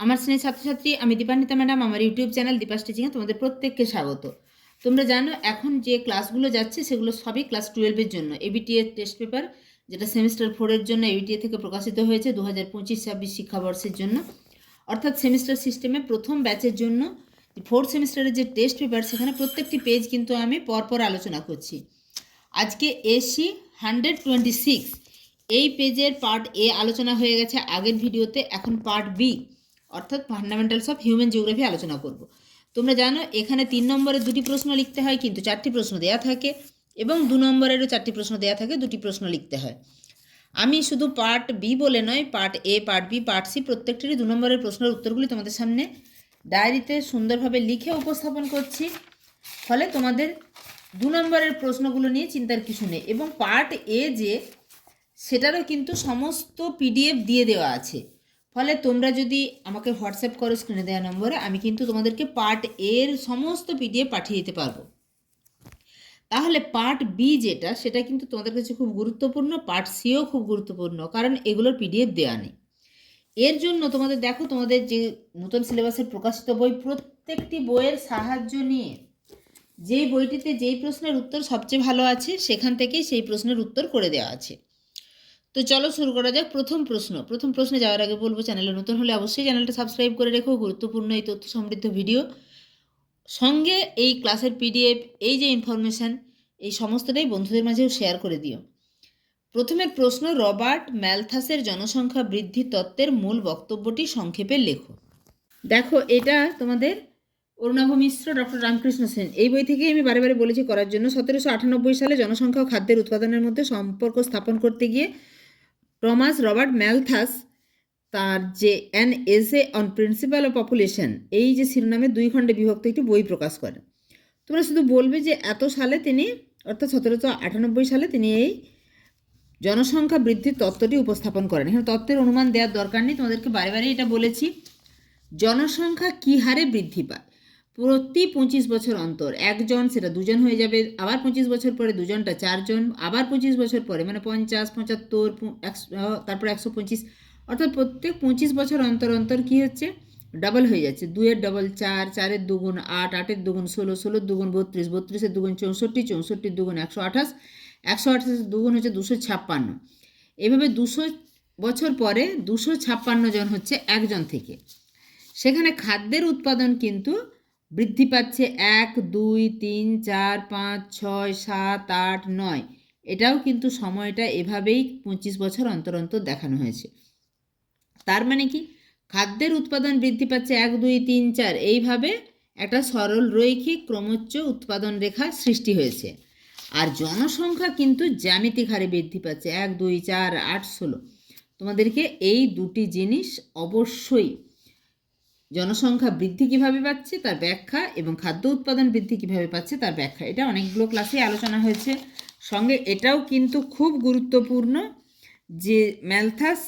আমার শ্রেণির ছাত্রছাত্রী, আমি দীপান্বিতা ম্যাডাম, আমার ইউটিউব চ্যানেল দীপাস টিচিংয়ে তোমাদের প্রত্যেককে স্বাগত। তোমরা জানো, এখন যে ক্লাসগুলো যাচ্ছে, সেগুলো সবই ক্লাস টুয়েলভের জন্য। এবিটিএ টেস্ট পেপার যেটা সেমিস্টার ফোরের জন্য এবিটিএ থেকে প্রকাশিত হয়েছে দু হাজার পঁচিশ, ছাব্বিশ শিক্ষাবর্ষের জন্য। অর্থাৎ সেমিস্টার সিস্টেমে প্রথম ব্যাচের জন্য ফোর্থ সেমিস্টারের যে টেস্ট পেপার সেখানে প্রত্যেকটি পেজ কিন্তু আমি পরপর আলোচনা করছি। আজকে এসি হান্ড্রেড টোয়েন্টি সিক্স এই পেজের পার্ট এ আলোচনা হয়ে গেছে আগের ভিডিওতে এখন পার্ট বি অর্থাৎ ফান্ডামেন্টালস অফ হিউম্যান জিওগ্রাফি আলোচনা করব। তোমরা জানো, এখানে তিন নম্বরে দুটি প্রশ্ন লিখতে হয়, কিন্তু চারটি প্রশ্ন দেয়া থাকে এবং দু নম্বরেরও চারটি প্রশ্ন দেয়া থাকে, দুটি প্রশ্ন লিখতে হয়। আমি শুধু পার্ট বি বলে নয় part A part B part C প্রত্যেকটিরই দু নম্বরের প্রশ্নের উত্তরগুলি তোমাদের সামনে ডায়েরিতে সুন্দরভাবে লিখে উপস্থাপন করছি। ফলে তোমাদের দু নম্বরের প্রশ্নগুলো নিয়ে চিন্তার কিছু নেই এবং পার্ট এ যে, সেটারও কিন্তু সমস্ত পিডিএফ দিয়ে দেওয়া আছে। ফলে তোমরা যদি আমাকে হোয়াটসঅ্যাপ করো স্ক্রিনে দেওয়া নম্বরে, আমি কিন্তু তোমাদেরকে পার্ট এর সমস্ত পিডিএফ পাঠিয়ে দিতে পারব। তাহলে পার্ট বি যেটা, সেটা কিন্তু তোমাদের কাছে খুব গুরুত্বপূর্ণ পার্ট সিও খুব গুরুত্বপূর্ণ, কারণ এগুলোর পিডিএফ দেওয়া নেই। এর জন্য তোমাদের, দেখো তোমাদের যে নতুন সিলেবাসের প্রকাশিত বই, প্রত্যেকটি বইয়ের সাহায্য নিয়ে যেই বইটিতে যেই প্রশ্নের উত্তর সবচেয়ে ভালো আছে, সেখান থেকেই সেই প্রশ্নের উত্তর করে দেওয়া আছে। তো চলো শুরু করা যাক প্রথম প্রশ্ন। প্রথম প্রশ্নে যাওয়ার আগে বলব, চ্যানেলে নতুন হলে অবশ্যই চ্যানেলটা সাবস্ক্রাইব করে রেখো, গুরুত্বপূর্ণ এই তথ্য সমৃদ্ধ ভিডিও সঙ্গে এই ক্লাসের পিডিএফ এই যে ইনফরমেশান এই সমস্তটাই বন্ধুদের মাঝেও শেয়ার করে দিও। প্রথমে প্রশ্ন, রবার্ট ম্যালথাসের জনসংখ্যা বৃদ্ধি তত্ত্বের মূল বক্তব্যটি সংক্ষেপে লেখো। দেখো, এটা তোমাদের অরুণাভ মিশ্র, ডক্টর রামকৃষ্ণ সেন। এই বই থেকেই আমি বারে বারে বলেছি করার জন্য, সতেরোশো আটানব্বই সালে জনসংখ্যা ও খাদ্যের উৎপাদনের মধ্যে সম্পর্ক স্থাপন করতে গিয়ে টমাস রবার্ট ম্যালথাস, তার যে an essay on principal of population, এই যে শিরোনামে দুই খণ্ডে বিভক্ত একটি বই প্রকাশ করেন তোমরা শুধু বলবে যে এত সালে তিনি, অর্থাৎ সতেরোশো আটানব্বই সালে তিনি এই জনসংখ্যা বৃদ্ধির তত্ত্বটি উপস্থাপন করেন। এখানে তত্ত্বের অনুমান দেওয়ার দরকার নেই, তোমাদেরকে বারে বারে এটা বলেছি। জনসংখ্যা কী হারে বৃদ্ধি পায়? প্রতি পঁচিশ বছর অন্তর একজন, সেটা দুজন হয়ে যাবে, আবার পঁচিশ বছর পরে দুজনটা চারজন, আবার পঁচিশ বছর পরে মানে পঞ্চাশ, পঁচাত্তর তারপর একশো পঁচিশ। অর্থাৎ প্রত্যেক পঁচিশ বছর অন্তর অন্তর কী হচ্ছে? ডাবল হয়ে যাচ্ছে। দুয়ের ডবল চার, চারের দুগুণ আট, আটের দুগুণ ষোলো, ষোলোর দুগুণ বত্রিশ, বত্রিশের দুগুণ চৌষট্টি, চৌষট্টির দুগুণ একশো আঠাশ, একশো আঠাশের দুগুণ হচ্ছে দুশো ছাপ্পান্ন। এভাবে দুশো বছর পরে দুশো ছাপ্পান্ন জন হচ্ছে একজন থেকে। সেখানে খাদ্যের উৎপাদন কিন্তু বৃদ্ধি পাচ্ছে এক, দুই, তিন, চার, পাঁচ, ছয়, সাত, আট, নয়। এটাও কিন্তু সময়টা এভাবেই পঁচিশ বছর অন্তর অন্তর দেখানো হয়েছে। তার মানে কি? খাদ্যের উৎপাদন বৃদ্ধি পাচ্ছে এক, দুই, তিন, চার। এইভাবে একটা সরল রৈখিক ক্রমোচ্চ উৎপাদন রেখা সৃষ্টি হয়েছে। আর জনসংখ্যা কিন্তু জ্যামিতিক হারে বৃদ্ধি পাচ্ছে। এক, দুই, চার, আট, ষোলো। তোমাদেরকে এই দুটি জিনিস অবশ্যই জনসংখ্যা বৃদ্ধি কীভাবে পাচ্ছে তার ব্যাখ্যা এবং খাদ্য উৎপাদন বৃদ্ধি কীভাবে পাচ্ছে তার ব্যাখ্যা। এটা অনেকগুলো ক্লাসে আলোচনা হয়েছে। সঙ্গে এটাও কিন্তু খুব গুরুত্বপূর্ণ যে ম্যালথাস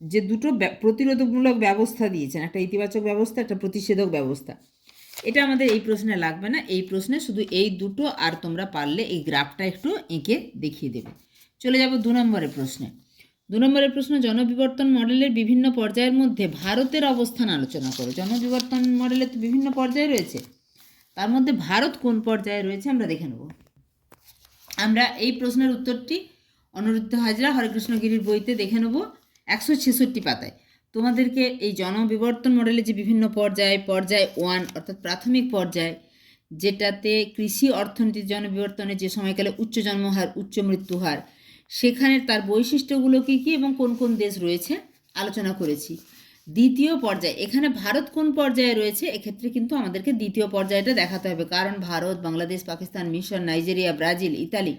যে দুটো প্রতিরোধমূলক ব্যবস্থা দিয়েছেন, একটা ইতিবাচক ব্যবস্থা, একটা প্রতিষেধক ব্যবস্থা। এটা আমাদের এই প্রশ্নে লাগবে না। এই প্রশ্নে শুধু এই দুটো আর তোমরা পারলে এই গ্রাফটা একটু এঁকে দেখিয়ে দেবে। চলে যাব দু নম্বরের প্রশ্নে। দু নম্বরের প্রশ্ন, জনবিবর্তন মডেলের বিভিন্ন পর্যায়ের মধ্যে ভারতের অবস্থান আলোচনা করো। জনবিবর্তন মডেলের তো বিভিন্ন পর্যায়ে রয়েছে। তার মধ্যে ভারত কোন পর্যায়ে রয়েছে আমরা দেখে নেব। আমরা এই প্রশ্নের উত্তরটি অনুরুদ্ধ হাজরা হরেকৃষ্ণগিরির বইতে দেখে নেব একশো ছেষট্টি পাতায়। তোমাদেরকে এই জনবিবর্তন মডেলে যে বিভিন্ন পর্যায় পর্যায় ওয়ান অর্থাৎ প্রাথমিক পর্যায়, যেটাতে কৃষি অর্থনীতির জনবিবর্তনে যে সময়কালে উচ্চ জন্মহার উচ্চ মৃত্যুহার সেখানে তার বৈশিষ্ট্যগুলো কী কী এবং কোন কোন দেশ রয়েছে? আলোচনা করেছি। দ্বিতীয় পর্যায়ে, এখানে ভারত কোন পর্যায়ে রয়েছে? এক্ষেত্রে কিন্তু আমাদেরকে দ্বিতীয় পর্যায়টা দেখাতে হবে। কারণ ভারত, বাংলাদেশ, পাকিস্তান, মিশর, নাইজেরিয়া, ব্রাজিল, ইতালি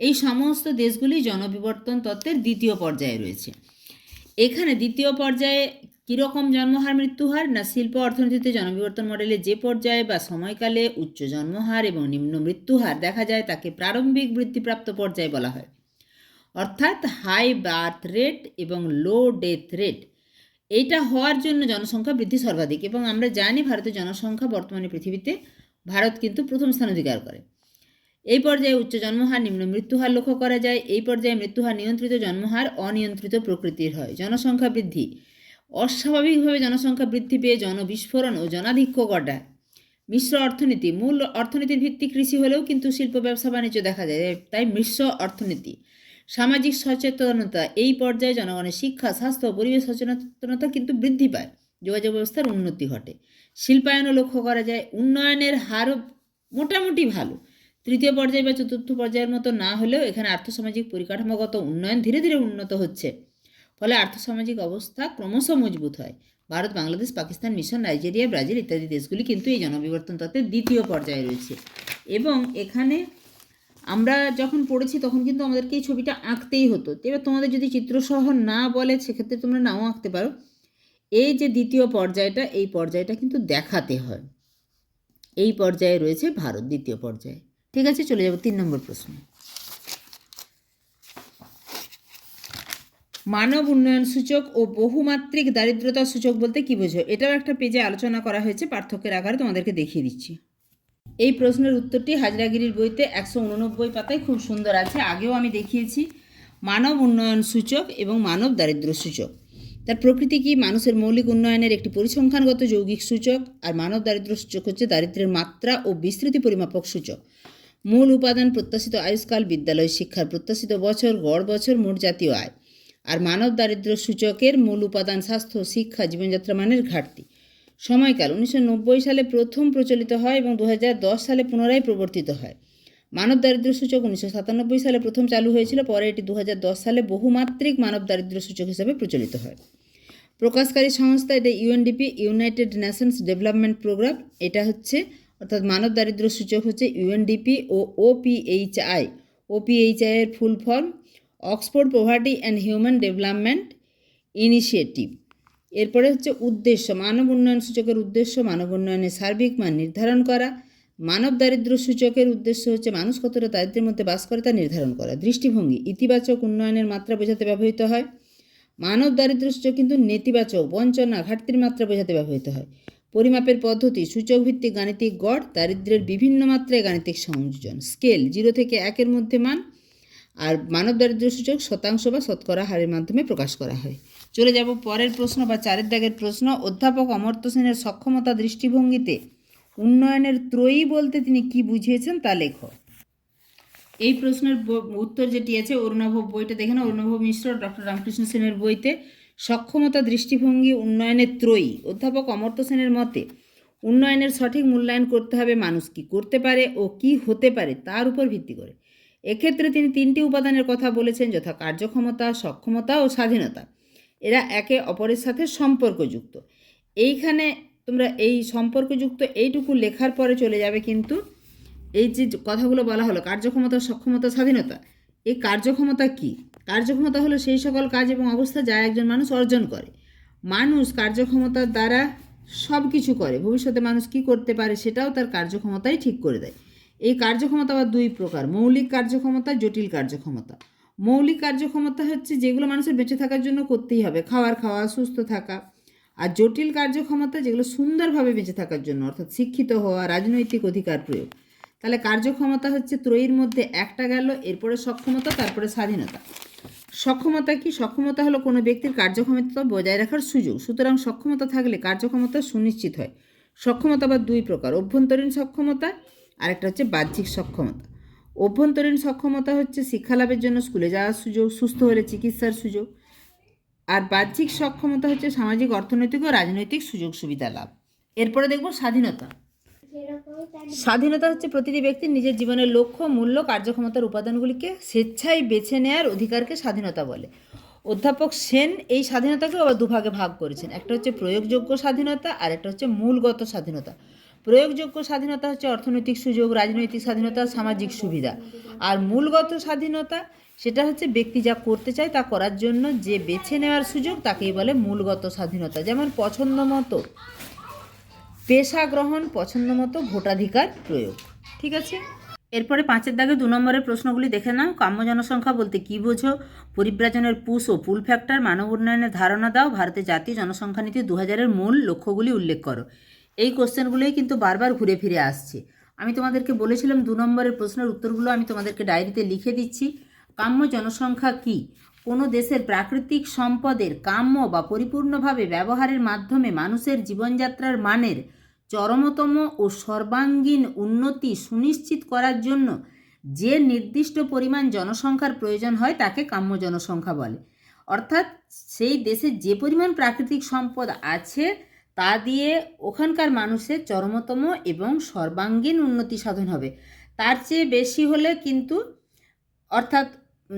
এই সমস্ত দেশগুলি জনবিবর্তন তত্ত্বের দ্বিতীয় পর্যায়ে রয়েছে। এখানে দ্বিতীয় পর্যায়ে কীরকম জন্মহার, মৃত্যুহার না শিল্প অর্থনীতিতে জনবিবর্তন মডেলে যে পর্যায়ে বা সময়কালে উচ্চ জন্মহার এবং নিম্ন মৃত্যুহার দেখা যায় তাকে প্রারম্ভিক বৃদ্ধিপ্রাপ্ত পর্যায়ে বলা হয়। অর্থাৎ হাই বার্থ রেট এবং লো ডেথ রেট এইটা হওয়ার জন্য জনসংখ্যা বৃদ্ধি সর্বাধিক এবং আমরা জানি ভারতের জনসংখ্যা বর্তমানে পৃথিবীতে ভারত কিন্তু প্রথম স্থান অধিকার করে। এই পর্যায়ে উচ্চ জন্মহার, নিম্ন মৃত্যুহার লক্ষ্য করা যায়। এই পর্যায়ে মৃত্যুহার নিয়ন্ত্রিত জন্মহার অনিয়ন্ত্রিত প্রকৃতির হয়। জনসংখ্যা বৃদ্ধি। অস্বাভাবিকভাবে জনসংখ্যা বৃদ্ধি পেয়ে জনবিস্ফোরণ ও জনাধিক্য ঘটায়। মিশ্র অর্থনীতি। মূল অর্থনীতির ভিত্তি কৃষি হলেও কিন্তু শিল্প, ব্যবসা, বাণিজ্য দেখা যায়। তাই মিশ্র অর্থনীতি। সামাজিক সচেতনতা, এই পর্যায়ে জনগণের শিক্ষা, স্বাস্থ্য, পরিবেশ সচেতনতা কিন্তু বৃদ্ধি পায়। যোগাযোগ ব্যবস্থার উন্নতি ঘটে। শিল্পায়নও লক্ষ্য করা যায়, উন্নয়নের হারও মোটামুটি ভালো। তৃতীয় পর্যায়ে বা চতুর্থ পর্যায়ের মতো না হলেও এখানে আর্থসামাজিক পরিকাঠামোগত উন্নয়ন ধীরে ধীরে উন্নত হচ্ছে। ফলে আর্থসামাজিক অবস্থা ক্রমশ মজবুত হয়। ভারত, বাংলাদেশ, পাকিস্তান মিশন নাইজেরিয়া, ব্রাজিল ইত্যাদি দেশগুলি কিন্তু এই জনবিবর্তন তত্ত্বের দ্বিতীয় পর্যায়ে রয়েছে। এবং এখানে আমরা যখন পড়েছি তখন কিন্তু আমাদেরকে এই ছবিটা আঁকতেই হতো। এবার তোমাদের যদি চিত্রসহ না বলে, সেক্ষেত্রে তোমরা নাও আঁকতে পারো। এই যে দ্বিতীয় পর্যায়টা, এই পর্যায়টা কিন্তু দেখাতে হয়। এই পর্যায়ে রয়েছে ভারত দ্বিতীয় পর্যায়ে। ঠিক আছে, চলে যাব তিন নম্বর প্রশ্ন। মানব উন্নয়ন সূচক ও বহুমাত্রিক দারিদ্রতা সূচক বলতে কি বোঝো? এটাও একটা পেজে আলোচনা করা হয়েছে, পার্থক্যের আকারে তোমাদেরকে দেখিয়ে দিচ্ছি। এই প্রশ্নের উত্তরটি হাজরাগিরির বইতে একশো উননব্বই পাতায় খুব সুন্দর আছে। আগেও আমি দেখিয়েছি, মানব উন্নয়ন সূচক এবং মানব দারিদ্র্য সূচক। তার প্রকৃতি কি মানুষের মৌলিক উন্নয়নের একটি পরিসংখ্যানগত যৌগিক সূচক? আর মানব দারিদ্র্য সূচক হচ্ছে দারিদ্র্যের মাত্রা ও বিস্তৃতি পরিমাপক সূচক। মূল উপাদান প্রত্যাশিত আয়ুষ্কাল, বিদ্যালয় শিক্ষার প্রত্যাশিত বছর, গড় বছর, মোট জাতীয় আয়। আর মানব দারিদ্র্য সূচকের মূল উপাদান স্বাস্থ্য, শিক্ষা, জীবনযাত্রা মানের ঘাটতি। সময়কাল উনিশশো নব্বই সালে প্রথম প্রচলিত হয় এবং দু হাজার দশ সালে পুনরায় প্রবর্তিত হয়। মানব দারিদ্র্য সূচক উনিশশো সাতানব্বই সালে প্রথম চালু হয়েছিল, পরে এটি দু হাজার দশ সালে বহুমাত্রিক মানব দারিদ্র্য সূচক হিসেবে প্রচলিত হয়। প্রকাশকারী সংস্থা এটা UNDP, United Nations Development Programme, এটা হচ্ছে, অর্থাৎ মানব দারিদ্র্য সূচক হচ্ছে ইউএনডিপি ও ওপিএইচআই। ওপিএইচআই এর full form, Oxford Poverty and Human Development Initiative. এরপরে হচ্ছে উদ্দেশ্য, মানব উন্নয়ন সূচকের উদ্দেশ্য, মানব উন্নয়নের সার্বিক মান নির্ধারণ করা। মানব দারিদ্র্য সূচকের উদ্দেশ্য হচ্ছে মানুষ কতটা দারিদ্রের মধ্যে বাস করে তা নির্ধারণ করা। দৃষ্টিভঙ্গি, ইতিবাচক উন্নয়নের মাত্রা বোঝাতে ব্যবহৃত হয়। মানব দারিদ্র্য সূচক কিন্তু নেতিবাচক, বঞ্চনা, ঘাটতির মাত্রা বোঝাতে ব্যবহৃত হয়। পরিমাপের পদ্ধতি সূচক ভিত্তিক গাণিতিক গড়, দারিদ্র্যের বিভিন্ন মাত্রায় গাণিতিক সংযোজন। স্কেল, জিরো থেকে একের মধ্যে মান। আর মানব দারিদ্র্য সূচক শতাংশ বা শতকরা হারের মাধ্যমে প্রকাশ করা হয়। চলে যাব পরের প্রশ্ন বা চারের দাগের প্রশ্ন। অধ্যাপক অমর্ত্য সেনের সক্ষমতা দৃষ্টিভঙ্গিতে উন্নয়নের ত্রয়ী বলতে তিনি কি বুঝিয়েছেন তা লেখো। এই প্রশ্নের উত্তর যেটি আছে অরুণাভ বইটা দেখে না অরুণাভ মিশ্র, ডক্টর রামকৃষ্ণ সেনের বইতে সক্ষমতা দৃষ্টিভঙ্গি উন্নয়নের ত্রয়ী। অধ্যাপক অমর্ত্য সেনের মতে উন্নয়নের সঠিক মূল্যায়ন করতে হবে মানুষ কি করতে পারে ও কি হতে পারে তার উপর ভিত্তি করে। এক্ষেত্রে তিনি তিনটি উপাদানের কথা বলেছেন, যথা কার্যক্ষমতা, সক্ষমতা ও স্বাধীনতা। এরা একে অপরের সাথে সম্পর্কযুক্ত। এইখানে তোমরা এই সম্পর্কযুক্ত এইটুকু লেখার পরে চলে যাবে কিন্তু এই যে কথাগুলো বলা হলো, কার্যক্ষমতা, সক্ষমতা, স্বাধীনতা, এই কার্যক্ষমতা কি? কার্যক্ষমতা হলো সেই সকল কাজ এবং অবস্থা যা একজন মানুষ অর্জন করে। মানুষ কার্যক্ষমতার দ্বারা সব কিছু করে। ভবিষ্যতে মানুষ কি করতে পারে সেটাও তার কার্যক্ষমতাই ঠিক করে দেয়। এই কার্যক্ষমতা আবার দুই প্রকার, মৌলিক কার্যক্ষমতা, জটিল কার্যক্ষমতা। মৌলিক কার্যক্ষমতা হচ্ছে যেগুলো মানুষের বেঁচে থাকার জন্য করতেই হবে, খাওয়ার খাওয়া, সুস্থ থাকা। আর জটিল কার্যক্ষমতা যেগুলো সুন্দরভাবে বেঁচে থাকার জন্য, অর্থাৎ শিক্ষিত হওয়া, রাজনৈতিক অধিকার প্রয়োগ। তাহলে কার্যক্ষমতা হচ্ছে ত্রয়ীর মধ্যে একটা গেল, এরপরে সক্ষমতা, তারপরে স্বাধীনতা। সক্ষমতা কি? সক্ষমতা হলো কোনো ব্যক্তির কার্যক্ষমতা বজায় রাখার সুযোগ। সুতরাং সক্ষমতা থাকলে কার্যক্ষমতা সুনিশ্চিত হয়। সক্ষমতা বা দুই প্রকার, অভ্যন্তরীণ সক্ষমতা, আরেকটা হচ্ছে বাহ্যিক সক্ষমতা। অভ্যন্তরীণ সক্ষমতা হচ্ছে শিক্ষালাভের জন্য স্কুলে যাওয়ার সুযোগ, সুস্থ হলে চিকিৎসার সুযোগ। আর বাহ্যিক সক্ষমতা হচ্ছে সামাজিক, অর্থনৈতিক ও রাজনৈতিক সুযোগ সুবিধা লাভ। এরপরে দেখব স্বাধীনতা। স্বাধীনতা হচ্ছে প্রতিটি ব্যক্তির নিজের জীবনের লক্ষ্য, মূল্য, কার্যক্ষমতার উপাদানগুলিকে স্বেচ্ছায় বেছে নেওয়ার অধিকারকে স্বাধীনতা বলে। অধ্যাপক সেন এই স্বাধীনতাকে আবার দুভাগে ভাগ করেছেন। একটা হচ্ছে প্রয়োগযোগ্য স্বাধীনতা আর একটা হচ্ছে মূলগত স্বাধীনতা। প্রয়োগযোগ্য স্বাধীনতা হচ্ছে অর্থনৈতিক সুযোগ, রাজনৈতিক স্বাধীনতা, সামাজিক সুবিধা। আর মূলগত স্বাধীনতা সেটা হচ্ছে ব্যক্তি যা করতে চায় তা করার জন্য যে বেছে নেওয়ার সুযোগ তাকেই বলে মূলগত স্বাধীনতা। যেমন পছন্দ মতো পেশা গ্রহণ, পছন্দ মতো ভোটাধিকার প্রয়োগ। ঠিক আছে? এরপরে পাঁচের দাগে দু নম্বরের প্রশ্নগুলি দেখে নাও। কাম্য জনসংখ্যা বলতে কী বোঝো? পরিব্রাজনের পুষ ও পুল ফ্যাক্টর, মানব উন্নয়নের ধারণা দাও। ভারতের জাতীয় জনসংখ্যা নীতি দু হাজারের মূল লক্ষ্যগুলি উল্লেখ করো। এই কোশ্চেনগুলোই কিন্তু বারবার ঘুরে ফিরে আসছে। আমি তোমাদেরকে বলেছিলাম দু নম্বরের প্রশ্নের উত্তরগুলো আমি তোমাদেরকে ডায়েরিতে লিখে দিচ্ছি। কাম্য জনসংখ্যা কি? কোনো দেশের প্রাকৃতিক সম্পদের কাম্য বা পরিপূর্ণভাবে ব্যবহারের মাধ্যমে মানুষের জীবনযাত্রার মানের চরমতম ও সর্বাঙ্গীন উন্নতি সুনিশ্চিত করার জন্য যে নির্দিষ্ট পরিমাণ জনসংখ্যার প্রয়োজন হয় তাকে কাম্য জনসংখ্যা বলে। অর্থাৎ সেই দেশে যে পরিমাণ প্রাকৃতিক সম্পদ আছে তা দিয়ে ওখানকার মানুষের চরমতম এবং সর্বাঙ্গীন উন্নতি সাধন হবে। তার চেয়ে বেশি হলে কিন্তু অর্থাৎ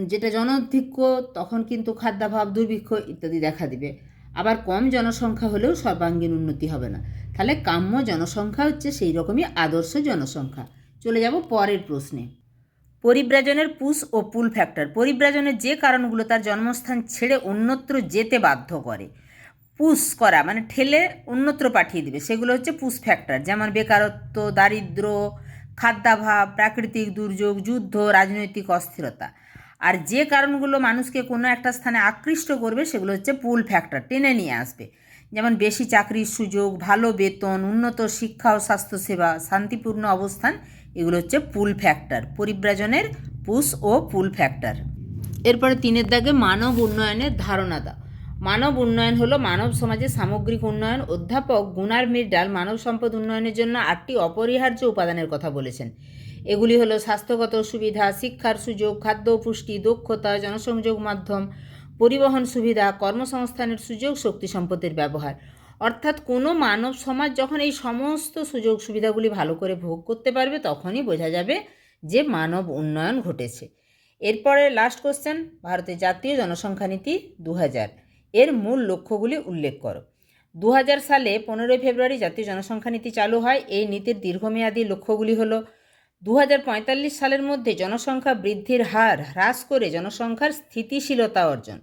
যেটা জনধিক্য, তখন কিন্তু খাদ্যাভাব, দুর্ভিক্ষ ইত্যাদি দেখা দিবে। আবার কম জনসংখ্যা হলেও সর্বাঙ্গীন উন্নতি হবে না। তাহলে কাম্য জনসংখ্যা হচ্ছে সেই রকমই আদর্শ জনসংখ্যা। চলে যাব পরের প্রশ্নে। পরিব্রাজনের পুশ ও পুল ফ্যাক্টর পরিব্রাজনের যে কারণগুলো তার জন্মস্থান ছেড়ে অন্যত্র যেতে বাধ্য করে। পুশ করা মানে ঠেলে অন্যত্র পাঠিয়ে দিবে। সেগুলো হচ্ছে পুশ ফ্যাক্টর যেমন বেকারত্ব, দারিদ্র, খাদ্যাভাব, প্রাকৃতিক দুর্যোগ, যুদ্ধ, রাজনৈতিক অস্থিরতা। আর যে কারণগুলো মানুষকে কোনো একটা স্থানে আকৃষ্ট করবে, সেগুলো হচ্ছে পুল ফ্যাক্টর টেনে নিয়ে আসবে। যেমন বেশি চাকরির সুযোগ, ভালো বেতন, উন্নত শিক্ষা ও স্বাস্থ্যসেবা, শান্তিপূর্ণ অবস্থান, এগুলো হচ্ছে পুল ফ্যাক্টর পরিব্রাজনের পুশ ও পুল ফ্যাক্টর এরপরে তিনের দাগে মানব উন্নয়নের ধারণা দাও। মানব উন্নয়ন হলো মানব সমাজের সামগ্রিক উন্নয়ন। অধ্যাপক গুনার মির্ডাল মানব সম্পদ উন্নয়নের জন্য আটটি অপরিহার্য উপাদানের কথা বলেছেন। এগুলি হলো স্বাস্থ্যগত সুবিধা, শিক্ষার সুযোগ, খাদ্য পুষ্টি, দক্ষতা, জনসংযোগ মাধ্যম, পরিবহন সুবিধা, কর্মসংস্থানের সুযোগ, শক্তি সম্পদের ব্যবহার। অর্থাৎ কোনো মানব সমাজ যখন এই সমস্ত সুযোগ সুবিধাগুলি ভালো করে ভোগ করতে পারবে, তখনই বোঝা যাবে যে মানব উন্নয়ন ঘটেছে। এরপরে লাস্ট কোশ্চেন ভারতের জাতীয় জনসংখ্যা নীতি দু হাজার এর মূল লক্ষ্যগুলি উল্লেখ করো। দু হাজার সালে পনেরোই ফেব্রুয়ারি জাতীয় জনসংখ্যা নীতি চালু হয়। এই নীতির দীর্ঘমেয়াদী লক্ষ্যগুলি হলো দু সালের মধ্যে জনসংখ্যা বৃদ্ধির হার হ্রাস করে জনসংখ্যার স্থিতিশীলতা অর্জন।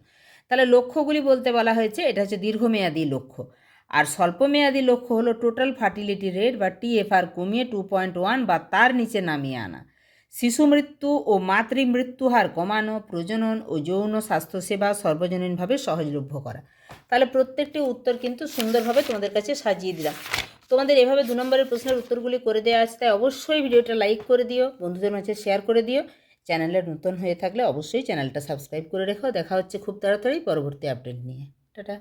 তাহলে লক্ষ্যগুলি বলতে বলা হয়েছে, এটা হচ্ছে দীর্ঘমেয়াদী লক্ষ্য। আর স্বল্পমেয়াদী লক্ষ্য হলো টোটাল ফার্টিলিটি রেট বা টিএফআর কমিয়ে টু পয়েন্ট ওয়ান বা তার নিচে নামিয়ে আনা। শিশু মৃত্যু ও মাতৃ মৃত্যু হার কমানো, প্রজনন ও যৌন স্বাস্থ্যসেবা সর্বজনীনভাবে সহজলভ্য করা। তাহলে প্রত্যেকটি উত্তর কিন্তু সুন্দরভাবে তোমাদের কাছে সাজিয়ে দিলাম। তোমাদের এভাবে দু নম্বরের প্রশ্নের উত্তরগুলি করে দেওয়া আছে, তাই অবশ্যই ভিডিওটা লাইক করে দিও, বন্ধুদের মাঝে শেয়ার করে দিও। চ্যানেলে নতুন হয়ে থাকলে অবশ্যই চ্যানেলটা সাবস্ক্রাইব করে রেখো। দেখা হচ্ছে খুব তাড়াতাড়ি পরবর্তী আপডেট নিয়ে। টাটা।